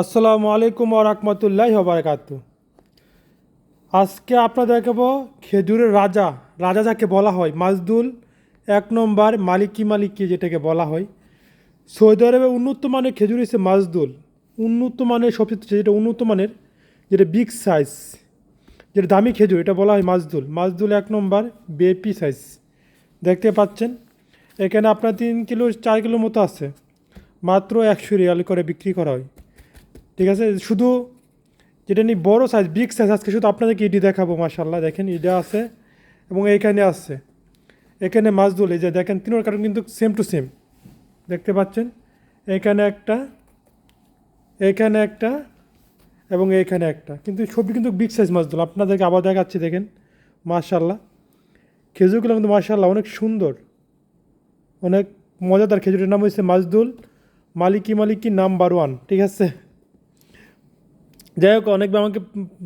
আসসালামু আলাইকুম রহমতুল্লাহ বারাকাতু আজকে আপনাদের দেখাবো খেজুরের রাজা। রাজা যাকে বলা হয়, মাজদুল এক নম্বর মালিকি মালিকি যেটাকে বলা হয়। সৌদি আরবে উন্নত মানের খেজুর হচ্ছে মাজদুল। উন্নত মানের সবচেয়ে যেটা উন্নত মানের, যেটা বিগ সাইজ যেটা দামি খেজুর, এটা বলা হয় মাজদুল। মাজদুল এক নম্বর বেপি সাইজ দেখতে পাচ্ছেন, এখানে আপনার তিন কিলো, চার কিলোর মতো আছে। মাত্র একশো রিয়াল করে বিক্রি করা হয়। ঠিক আছে? শুধু যেটা নিয়ে বড়ো সাইজ বিগ সাইজ আজকে শুধু আপনাদেরকে ইডি দেখাবো মাশাল্লাহ দেখেন, ইডা আছে এবং এইখানে আছে। এখানে মাজদুল এই যে দেখেন, তিনোর কারণ কিন্তু সেম টু সেম দেখতে পাচ্ছেন? এখানে একটা এখানে একটা এবং এইখানে একটা। কিন্তু সবই কিন্তু বিগ সাইজ মাজদুল আপনাদেরকে আবার দেখাচ্ছি, দেখেন মাশাল্লাহ খেজুরগুলো কিন্তু মাশাল্লাহ অনেক সুন্দর। অনেক মজাদার খেজুরের নাম হচ্ছে মাজদুল মালিকি মালিকি নাম্বার ওয়ান, ঠিক আছে? যাই হোক, অনেক আমাকে,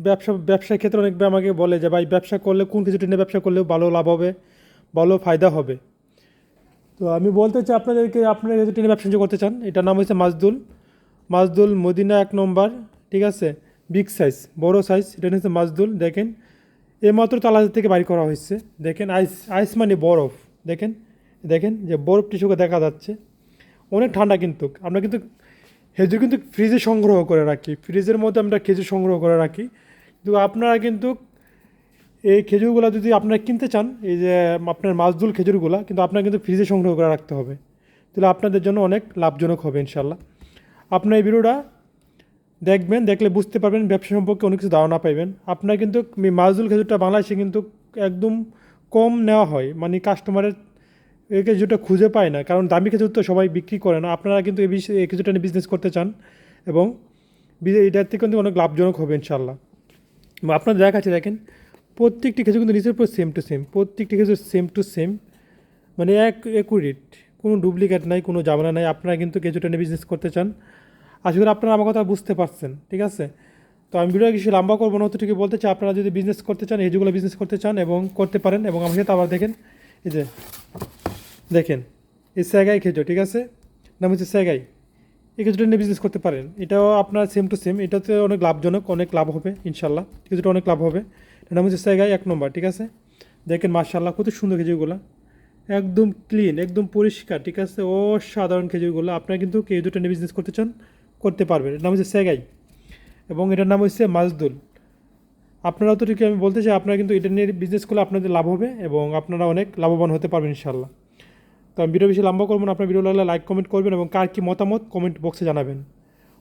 ব্যবসা, ব্যবসার ক্ষেত্রে অনেক আমাকে বলে যে, ভাই, ব্যবসা করলে, কোন কিছুটা নিয়ে ব্যবসা করলে ভালো লাভ হবে, ভালো ফায়দা হবে। তো আমি বলতে চাই আপনাদেরকে, আপনারা যদি টেনে ব্যবসা করতে চান, এটার নাম হচ্ছে মাজদুল। মাজদুল মদিনা এক নম্বর, ঠিক আছে? বিগ সাইজ বড় সাইজ এটা হচ্ছে মাজদুল, দেখেন। এইমাত্র তালাজ থেকে বাড়ি করা হয়েছে, দেখেন, আইস আইস মানে বরফ, দেখেন দেখেন যে বরফ টিস্যুকে দেখা যাচ্ছে। অনেক ঠান্ডা কিন্তু, আমরা কিন্তু খেজুর কিন্তু ফ্রিজে সংগ্রহ করে রাখি। ফ্রিজের মধ্যে আমরা খেজুর সংগ্রহ করে রাখি। কিন্তু আপনারা কিন্তু এই খেজুরগুলো যদি আপনারা কিনতে চান, এই যে আপনার মাছদুল খেজুরগুলো, কিন্তু আপনার কিন্তু ফ্রিজে সংগ্রহ করে রাখতে হবে। তাহলে আপনাদের জন্য অনেক লাভজনক হবে ইনশাল্লাহ আপনার এই ভিডিওটা দেখবেন, দেখলে বুঝতে পারবেন ব্যবসা সম্পর্কে অনেক কিছু ধারণা পাইবেন। আপনার কিন্তু মাছদুল খেজুরটা বাংলাদেশে কিন্তু একদম কম নেওয়া হয়। মানে কাস্টমারের এই খেজুরটা খুঁজে পায় না। কারণ দামি খেজুর তো সবাই বিক্রি করে না। আপনারা কিন্তু এই বিষ- এই খেজুরটা নিয়ে বিজনেস করতে চান এবং এটার থেকে কিন্তু অনেক লাভজনক হবে ইনশাল্লাহ আপনার দেখাচ্ছে দেখেন, প্রত্যেকটি খেজুর কিন্তু নিচের উপর সেম টু সেম প্রত্যেকটি খেজুর সেম টু সেম মানে এক একুরেট কোনো ডুপ্লিকেট নাই, কোনো জামানা নাই। আপনারা কিন্তু খেজুরটা নিয়ে বিজনেস করতে চান। আশা করি আপনারা আমার কথা বুঝতে পারছেন, ঠিক আছে? তো আমি ভিডিও কিছু লম্বা করব না, অতটুকু বলতে চাই, আপনারা যদি বিজনেস করতে চান এইগুলো বিজনেস করতে চান এবং করতে পারেন এবং আমার সাথে আবার দেখেন, এই যে দেখেন, এই স্যাগাই খেজুর, ঠিক আছে? নাম হচ্ছে স্যাগাই এই খেজুরটা নিয়ে বিজনেস করতে পারেন। এটাও আপনার সেম টু সেম এটাতে অনেক লাভজনক, অনেক লাভ হবে ইনশাল্লাহ খেজুরটা অনেক লাভ হবে। নাম হচ্ছে স্যাগাই এক নম্বর, ঠিক আছে? দেখেন মার্শাল্লাহ কত সুন্দর খেজুরগুলো। একদম ক্লিন একদম পরিষ্কার, ঠিক আছে? অসাধারণ খেজুরগুলো। আপনারা কিন্তু খেজুরটা নিয়ে বিজনেস করতে চান, করতে পারবেন। এটার নাম হচ্ছে স্যাগাই এবং এটার নাম হচ্ছে মাজদুল। আপনারা তো ঠিক আমি বলতে চাই, আপনারা কিন্তু এটা নিয়ে বিজনেস করলে আপনাদের লাভ হবে এবং আপনারা অনেক লাভবান হতে পারবেন ইনশাল্লাহ তো আমি ভিডিও বেশি লম্বা করব না। আপনার ভিডিও লাগলে লাইক কমেন্ট করবেন এবং কার কী মতামত কমেন্ট বক্সে জানাবেন।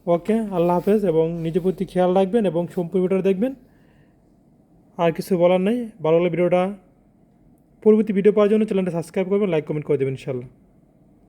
ওকে আল্লাহ হাফেজ এবং নিজের প্রতি খেয়াল রাখবেন এবং সম্পূর্ণ ভিডিওটা দেখবেন। আর কিছু বলার নেই। ভালো লাগলে ভিডিওটা পরবর্তী ভিডিও পাওয়ার জন্য চ্যানেলটা সাবস্ক্রাইব করবেন লাইক কমেন্ট করে দেবেন ইনশাল্লাহ